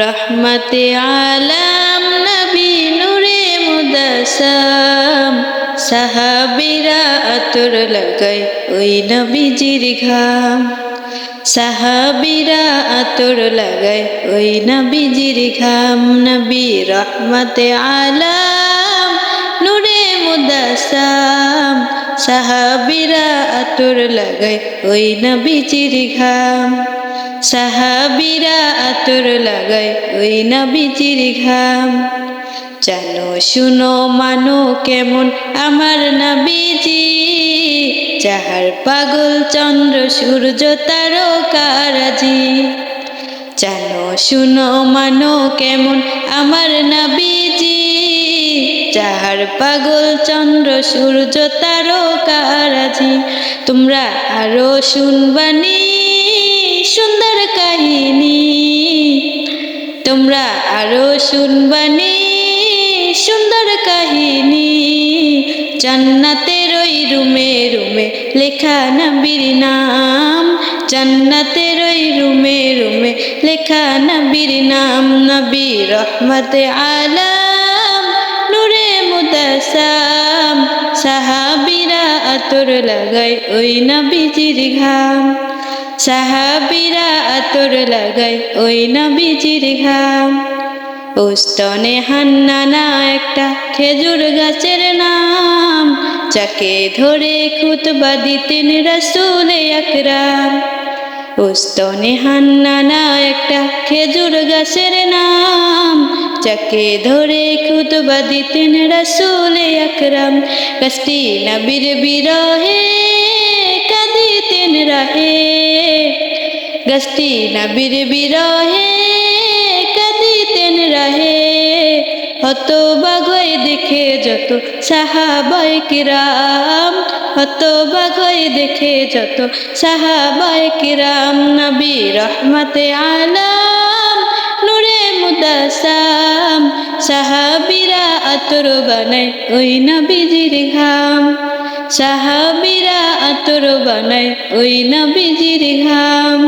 রহমতে আলাম নবী নূরে মুদাসাম সাহাবিরা আতর লাগাই ওই নবীজির ঘাম। সাহাবিরা আতর লাগাই ওই নবীজির ঘাম। নবী রহমতে আলাম নূরে মুদাসাম সাহাবিরা আতর লাগাই ওই নবীজির ঘাম। সাহাবিরা আতর লাগাই ওই নবীজির ঘাম। জানো, শুনো, মানো কেমন আমার নাবিজি। যাহার পাগল চন্দ্র, সূর্য, তারকারাজি। জানো, শুনো, মানো কেমন আমার নাবিজি। যাহার পাগল চন্দ্র, সূর্য, তারকারাজি। তোমরা আরও শুনবানি। সুন্দর কাহিনী। তোমরা আরও শুনবানি সুন্দর কাহিনী। জান্নাতের ওই রুমে রুমে লেখা নবীর নাম। জান্নাতের ওই রুমে রুমে লেখা নবীর নাম। নবী রহমতে আলাম, নূরে মুদাসাম। সাহাবিরা আতর লাগাই ওই নবীজির ঘাম। সাহাবিরা আতর লাগাই ওই নবীজির ঘাম। উস্তনে হান্নানা একটা খেজুর গাছের নাম। যাকে ধরে খুতবা দিতেন রসুল আকরাম। উস্তনে হান্নানা একটা খেজুর গাছের নাম। যাকে ধরে খুতবা দিতেন রসুল আকরাম। কষ্টি নবীর বিরহে কাঁদিতেন রাহে। গষ্টি নবীর বিরহে কাঁদিতেন রাহে। হত বাগয় দেখে যত সাহাবাই কিরাম হত বাগয় দেখে যত সাহাবাই কিরাম, নবী রহমতে আলাম, নূরে মুদাসাম, সাহাবিরা আতর বানায় ওই নবীজির ঘাম। সাহাবিরা আতর বানায় ওই নবীজির ঘাম।